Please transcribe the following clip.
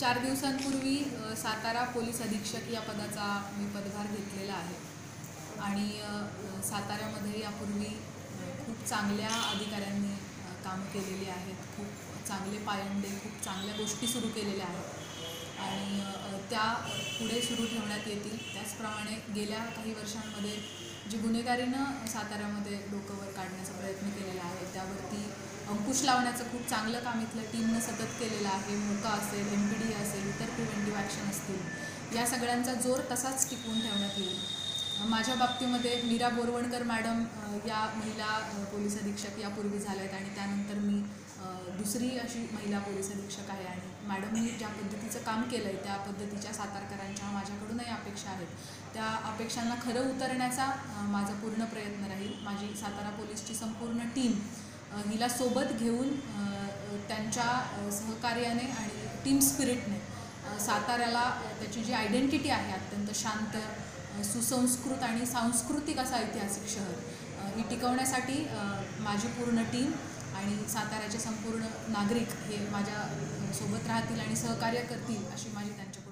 चार दिवसांपूर्वी सातारा पोलीस अधीक्षक या पदाचा मी पदभार घेतलेला आहे. आणि साताऱ्यामध्ये यापूर्वी खूप चांगल्या अधिकाऱ्यांनी कामं केलेली आहेत. खूप चांगले पायंडे खूप चांगल्या गोष्टी सुरू केलेल्या आहेत. आणि त्या पुढे सुरू ठेवण्यात येतील. त्याचप्रमाणे गेल्या काही वर्षांमध्ये जी गुन्हेगारीनं साताऱ्यामध्ये डोकंवर काढण्याचा प्रयत्न केलेला आहे त्यावरती अंकुश लावण्याचं खूप चांगलं काम इथलं टीमनं सतत केलेलं आहे. मोका असेल एम पी डी असेल इतर प्रिव्हेंटिव्ह ॲक्शन असतील या सगळ्यांचा जोर तसाच टिकवून ठेवण्यात येईल. माझ्या बाबतीमध्ये मीरा बोरवणकर मॅडम या महिला पोलीस अधीक्षक यापूर्वी झाल्या आहेत आणि त्यानंतर मी दुसरी अशी महिला पोलीस अधीक्षक आहे आणि मॅडमनी ज्या पद्धतीचं काम केलं आहे त्या पद्धतीच्या सातारकरांच्या माझ्याकडूनही अपेक्षा आहेत. त्या अपेक्षांना खरं उतरण्याचा माझा पूर्ण प्रयत्न राहील. माझी सातारा पोलीसची संपूर्ण टीम हिला सोबत घेऊन त्यांच्या सहकार्याने आणि टीम स्पिरिटने साताऱ्याला त्याची जी आयडेंटिटी आहे अत्यंत शांत सुसंस्कृत आणि सांस्कृतिक असा ऐतिहासिक शहर ही टिकवण्यासाठी माझी पूर्ण टीम आणि साताऱ्याचे संपूर्ण नागरिक हे माझ्या सोबत राहतील आणि सहकार्य करतील अशी माझी त्यांच्या